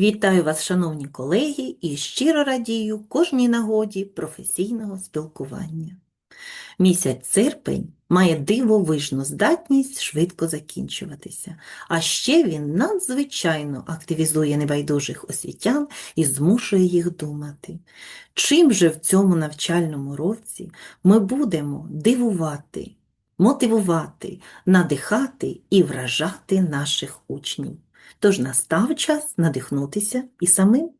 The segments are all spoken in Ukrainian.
Вітаю вас, шановні колеги, і щиро радію кожній нагоді професійного спілкування. Місяць серпень має дивовижну здатність швидко закінчуватися, а ще він надзвичайно активізує небайдужих освітян і змушує їх думати. Чим же в цьому навчальному році ми будемо дивувати, мотивувати, надихати і вражати наших учнів? Тож настав час надихнутися і самим.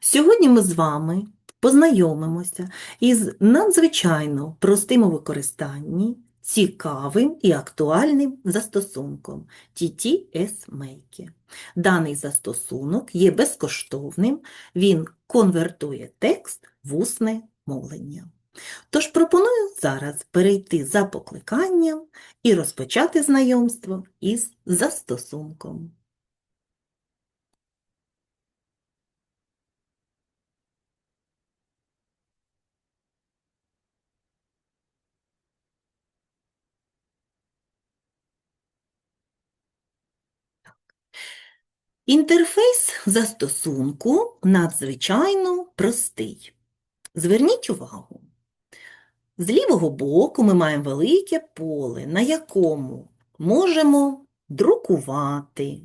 Сьогодні ми з вами познайомимося із надзвичайно простим у використанні, цікавим і актуальним застосунком TTS Make. Даний застосунок є безкоштовним, він конвертує текст в усне мовлення. Тож пропоную зараз перейти за покликанням і розпочати знайомство із застосунком. Інтерфейс застосунку надзвичайно простий. Зверніть увагу. З лівого боку ми маємо велике поле, на якому можемо друкувати,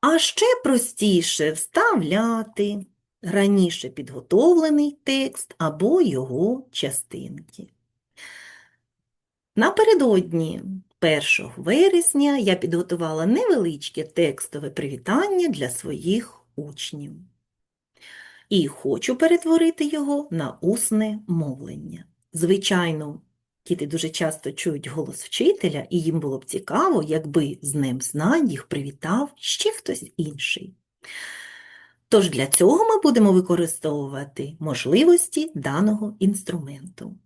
а ще простіше вставляти раніше підготовлений текст або його частинки. Напередодні 1 вересня я підготувала невеличке текстове привітання для своїх учнів. І хочу перетворити його на усне мовлення. Звичайно, діти дуже часто чують голос вчителя, і їм було б цікаво, якби з ним знань їх привітав ще хтось інший. Тож для цього ми будемо використовувати можливості даного інструменту.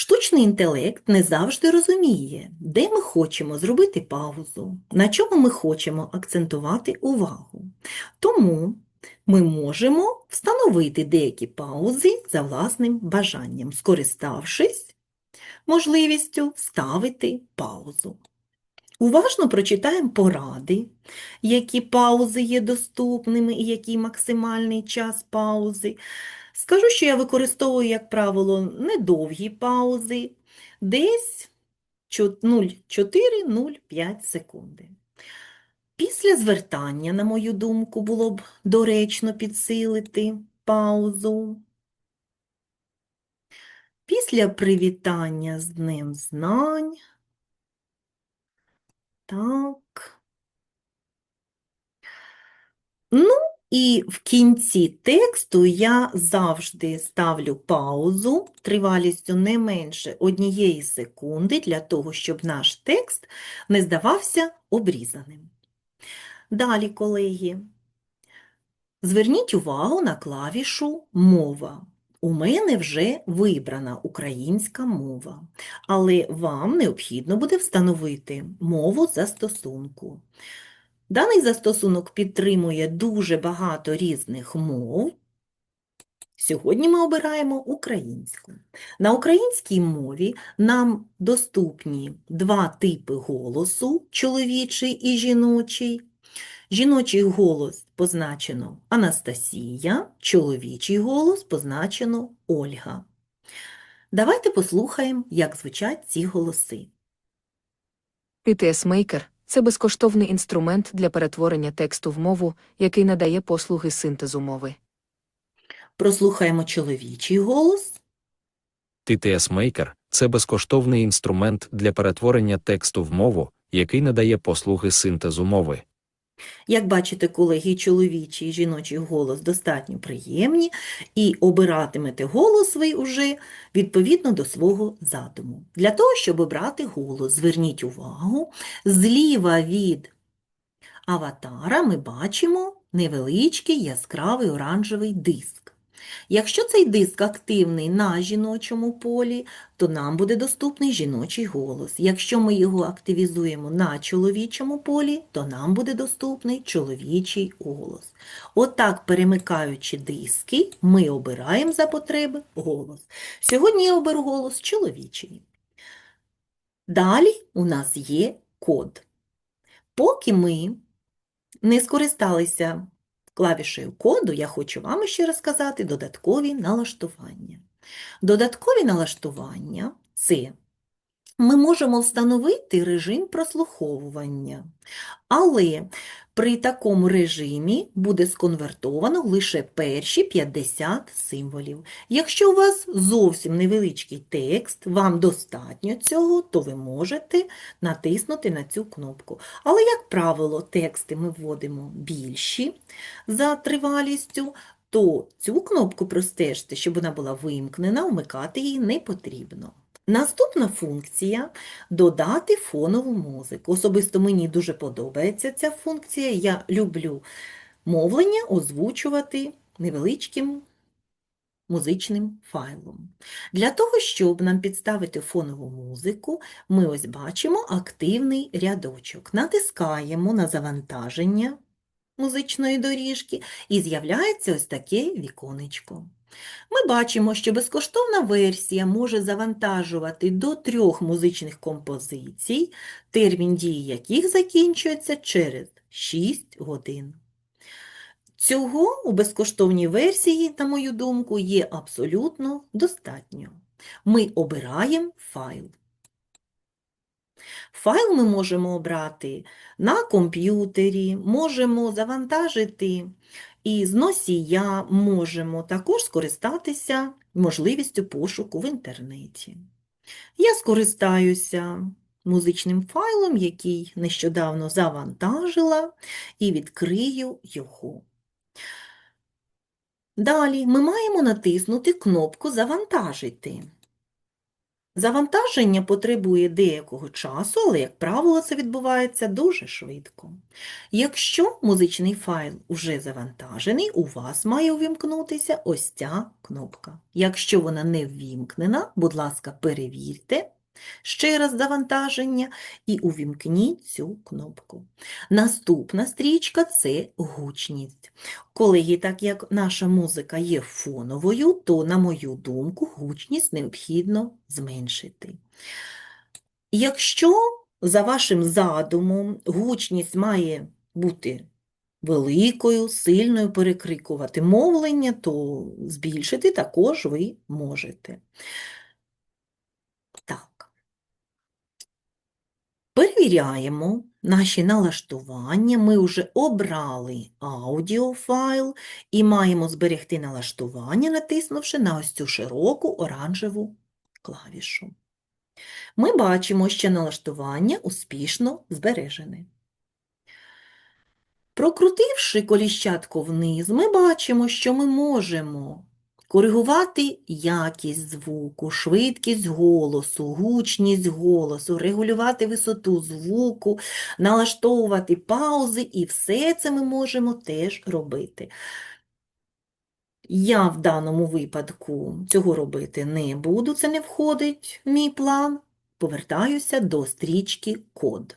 Штучний інтелект не завжди розуміє, де ми хочемо зробити паузу, на чому ми хочемо акцентувати увагу. Тому ми можемо встановити деякі паузи за власним бажанням, скориставшись можливістю вставити паузу. Уважно прочитаємо поради, які паузи є доступними і який максимальний час паузи. Скажу, що я використовую, як правило, недовгі паузи, десь 0,4-0,5 секунди. Після звертання, на мою думку, було б доречно підсилити паузу. Після привітання з Днем знань. Так. Ну, і в кінці тексту я завжди ставлю паузу тривалістю не менше однієї секунди для того, щоб наш текст не здавався обрізаним. Далі, колеги, зверніть увагу на клавішу Мова. У мене вже вибрана українська мова, але вам необхідно буде встановити мову застосунку. Даний застосунок підтримує дуже багато різних мов. Сьогодні ми обираємо українську. На українській мові нам доступні два типи голосу чоловічий і жіночий. Жіночий голос позначено Анастасія, чоловічий голос позначено Ольга. Давайте послухаємо, як звучать ці голоси. TTS Maker – це безкоштовний інструмент для перетворення тексту в мову, який надає послуги синтезу мови. Прослухаємо чоловічий голос. TTS Maker – це безкоштовний інструмент для перетворення тексту в мову, який надає послуги синтезу мови. Як бачите, колеги, чоловічий і жіночий голос достатньо приємні, і обиратимете голос ви уже відповідно до свого задуму. Для того, щоб обрати голос, зверніть увагу, зліва від аватара ми бачимо невеличкий яскравий оранжевий диск. Якщо цей диск активний на жіночому полі, то нам буде доступний жіночий голос. Якщо ми його активізуємо на чоловічому полі, то нам буде доступний чоловічий голос. Отак, перемикаючи диски, ми обираємо за потреби голос. Сьогодні я оберу голос чоловічий. Далі у нас є код. Поки ми не скористалися клавішею коду, я хочу вам ще розказати додаткові налаштування. Додаткові налаштування це ми можемо встановити режим прослуховування, але при такому режимі буде сконвертовано лише перші 50 символів. Якщо у вас зовсім невеличкий текст, вам достатньо цього, то ви можете натиснути на цю кнопку. Але, як правило, тексти ми вводимо більші за тривалістю, то цю кнопку простежте, щоб вона була вимкнена, вмикати її не потрібно. Наступна функція додати фонову музику. Особисто мені дуже подобається ця функція. Я люблю мовлення озвучувати невеличким музичним файлом. Для того, щоб нам підставити фонову музику, ми ось бачимо активний рядочок. Натискаємо на завантаження музичної доріжки і з'являється ось таке віконечко. Ми бачимо, що безкоштовна версія може завантажувати до трьох музичних композицій, термін дії яких закінчується через 6 годин. Цього у безкоштовній версії, на мою думку, є абсолютно достатньо. Ми обираємо файл. Файл ми можемо обрати на комп'ютері, можемо завантажити і з носія можемо також скористатися можливістю пошуку в інтернеті. Я скористаюся музичним файлом, який нещодавно завантажила, і відкрию його. Далі ми маємо натиснути кнопку Завантажити. Завантаження потребує деякого часу, але, як правило, це відбувається дуже швидко. Якщо музичний файл уже завантажений, у вас має увімкнутися ось ця кнопка. Якщо вона не ввімкнена, будь ласка, перевірте ще раз завантаження і увімкніть цю кнопку. Наступна стрічка – це гучність. Колеги, так як наша музика є фоновою, то, на мою думку, гучність необхідно зменшити. Якщо за вашим задумом гучність має бути великою, сильною, перекрикувати мовлення, то збільшити також ви можете. Так. Перевіряємо наші налаштування. Ми вже обрали аудіофайл і маємо зберегти налаштування, натиснувши на ось цю широку оранжеву клавішу. Ми бачимо, що налаштування успішно збережене. Прокрутивши коліщатку вниз, ми бачимо, що ми можемо коригувати якість звуку, швидкість голосу, гучність голосу, регулювати висоту звуку, налаштовувати паузи, і все це ми можемо теж робити. Я в даному випадку цього робити не буду, це не входить в мій план. Повертаюся до стрічки код.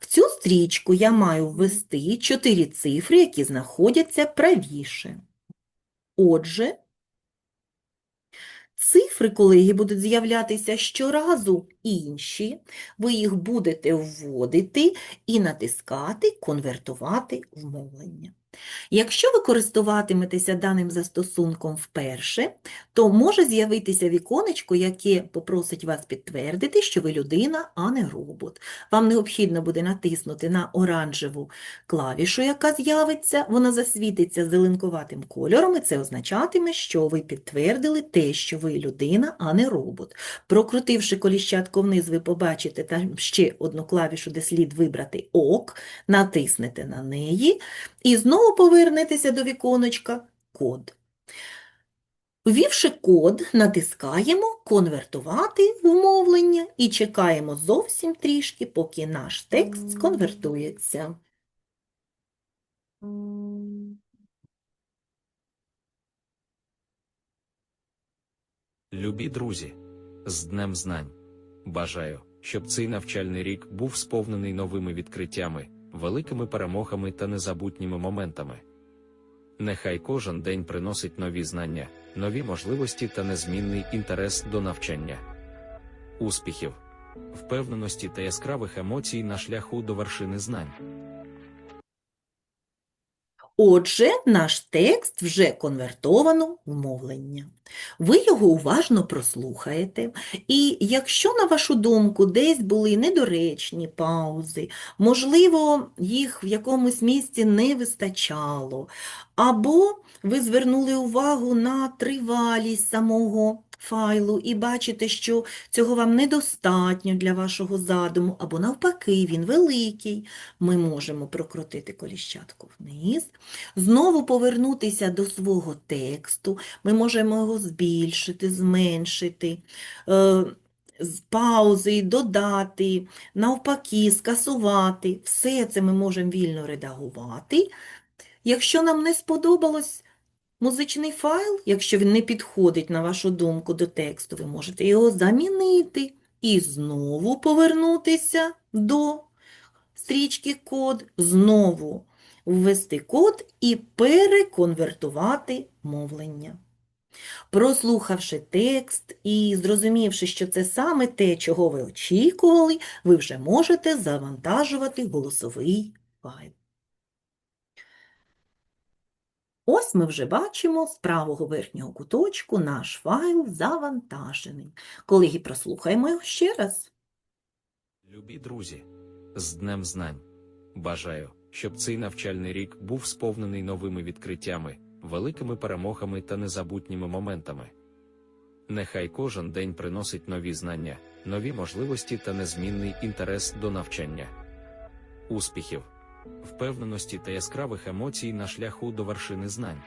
В цю стрічку я маю ввести 4 цифри, які знаходяться правіше. Отже, Цифри, колеги, будуть з'являтися щоразу інші, ви їх будете вводити і натискати «Конвертувати в мовлення». Якщо ви користуватиметеся даним застосунком вперше, то може з'явитися віконечко, яке попросить вас підтвердити, що ви людина, а не робот. Вам необхідно буде натиснути на оранжеву клавішу, яка з'явиться, вона засвітиться зеленкуватим кольором, і це означатиме, що ви підтвердили те, що ви людина, а не робот. Прокрутивши коліщатку вниз, ви побачите там ще одну клавішу, де слід вибрати ОК, натиснете на неї і знову повернетеся до віконечка код. Ввівши код, натискаємо «Конвертувати в мовлення» і чекаємо зовсім трішки, поки наш текст сконвертується. Любі друзі, з Днем Знань! Бажаю, щоб цей навчальний рік був сповнений новими відкриттями, великими перемогами та незабутніми моментами. Нехай кожен день приносить нові знання, нові можливості та незмінний інтерес до навчання. Успіхів! впевненості та яскравих емоцій на шляху до вершини знань. Отже, наш текст вже конвертовано в мовлення. Ви його уважно прослухаєте, і якщо, на вашу думку, десь були недоречні паузи, можливо, їх в якомусь місці не вистачало, або ви звернули увагу на тривалість самого файлу і бачите, що цього вам недостатньо для вашого задуму, або навпаки, він великий, ми можемо прокрутити коліщатку вниз, знову повернутися до свого тексту, ми можемо його збільшити, зменшити, е, з паузи, додати, навпаки, скасувати. Все це ми можемо вільно редагувати. Якщо нам не сподобалось музичний файл, якщо він не підходить, на вашу думку, до тексту, ви можете його замінити і знову повернутися до стрічки код, знову ввести код і переконвертувати мовлення. Прослухавши текст і зрозумівши, що це саме те, чого ви очікували, ви вже можете завантажувати голосовий файл. Ось ми вже бачимо з правого верхнього куточку наш файл завантажений. Колеги, прослухаємо його ще раз. Любі друзі, з Днем Знань! Бажаю, щоб цей навчальний рік був сповнений новими відкриттями, великими перемогами та незабутніми моментами. Нехай кожен день приносить нові знання, нові можливості та незмінний інтерес до навчання. Успіхів, впевненості та яскравих емоцій на шляху до вершини знань.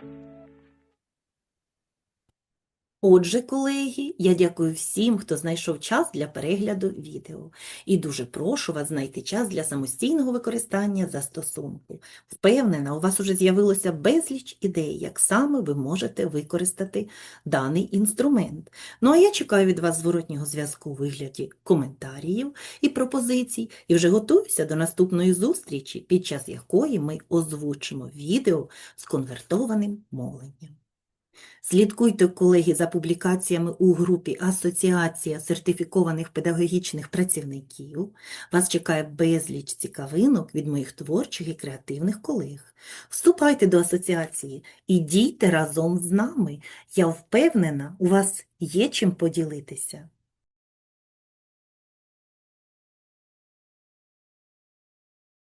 Отже, колеги, я дякую всім, хто знайшов час для перегляду відео. І дуже прошу вас знайти час для самостійного використання застосунку. Впевнена, у вас уже з'явилося безліч ідей, як саме ви можете використати даний інструмент. Ну а я чекаю від вас зворотнього зв'язку у вигляді коментарів і пропозицій, і вже готуюся до наступної зустрічі, під час якої ми озвучимо відео з конвертованим мовленням. Слідкуйте, колеги, за публікаціями у групі Асоціація сертифікованих педагогічних працівників. Вас чекає безліч цікавинок від моїх творчих і креативних колег. Вступайте до асоціації і дійте разом з нами. Я впевнена, у вас є чим поділитися.